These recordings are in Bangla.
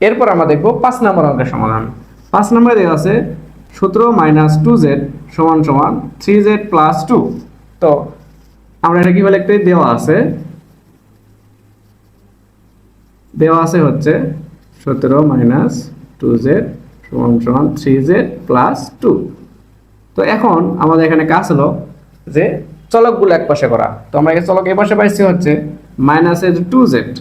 এরপর আমরা দেখব পাঁচ নম্বর অঙ্কের সমাধান। পাঁচ নম্বরে দেওয়া আছে সতেরো মাইনাস টু জেড সমান সমান থ্রি জেড প্লাস টু তো আমরা এটা কীভাবে লিখতে দেওয়া আছে দেওয়া আছে হচ্ছে সতেরো মাইনাস টু জেড সমান সমান থ্রি জেড প্লাস টু তো এখন আমাদের এখানে কাজ হলো যে চলকগুলো এক পাশে করা। তো আমরা চলক এ পাশে পাইছি হচ্ছে মাইনাসের টু জেড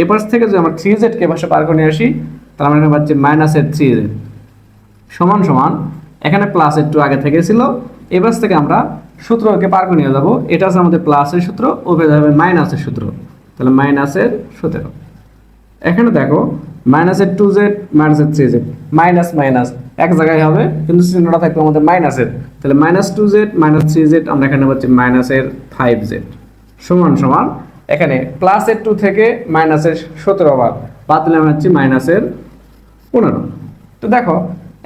এ থেকে যদি আমরা থ্রি জেডকে পাশে পার করে নিয়ে আসি, তাহলে আমরা এখানে পাচ্ছি মাইনাসের থ্রি জেড সমান সমান, এখানে প্লাসের টু আগে থেকে ছিল, এ থেকে আমরা সূত্রকে পার করে নিয়ে যাব। এটা হচ্ছে আমাদের প্লাসের সূত্র ওপরে যাবে মাইনাসের সূত্র। তাহলে মাইনাসের সতেরো। এখানে দেখো মাইনাসের টু জেড মাইনাসের থ্রি জেড মাইনাস মাইনাস এক জায়গায় হবে, কিন্তু চিহ্নটা থাকবে আমাদের মাইনাসের তাহলে minus two Z minus three Z আমরা এখানে পাচ্ছি মাইনাসের ফাইভ জেড সমান সমান এখানে প্লাসের টু থেকে মাইনাসের সতেরো বার বাদ দিলে আমরা হচ্ছে মাইনাসের পনেরো। তো দেখো,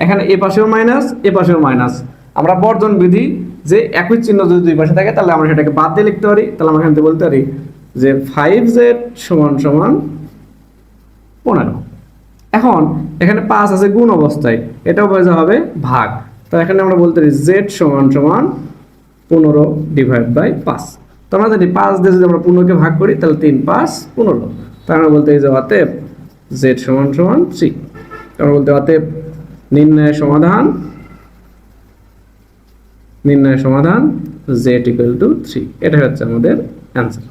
এখানে এ পাশেও মাইনাস এ পাশেও মাইনাস আমরা বর্জন বিধি যে একই চিহ্ন যদি দুই পাশে থাকে, তাহলে আমরা সেটাকে বাদ দিয়ে লিখতে পারি। তাহলে আমরা এখান থেকে বলতে পারি যে ফাইভ জেড সমান সমান পনেরো। এখন এখানে পাঁচ আছে গুণ অবস্থায়, এটাও বোঝা হবে ভাগ। তো এখানে আমরা বলতে পারি জেড সমান সমান পনেরো ডিভাইড বাই পাঁচ। তো আমরা জানি পাঁচ দিয়ে যদি আমরা পনেরোকে ভাগ করি, তাহলে তিন, পাঁচ, পনেরো। তো আমরা বলতে এই যে অতএব জেড সমান সমান সি আমরা বলতে অতএব নির্ণয়ের সমাধান নির্ণয়ের সমাধান জেড ইকুয়াল টু থ্রি এটা হচ্ছে আমাদের অ্যান্সার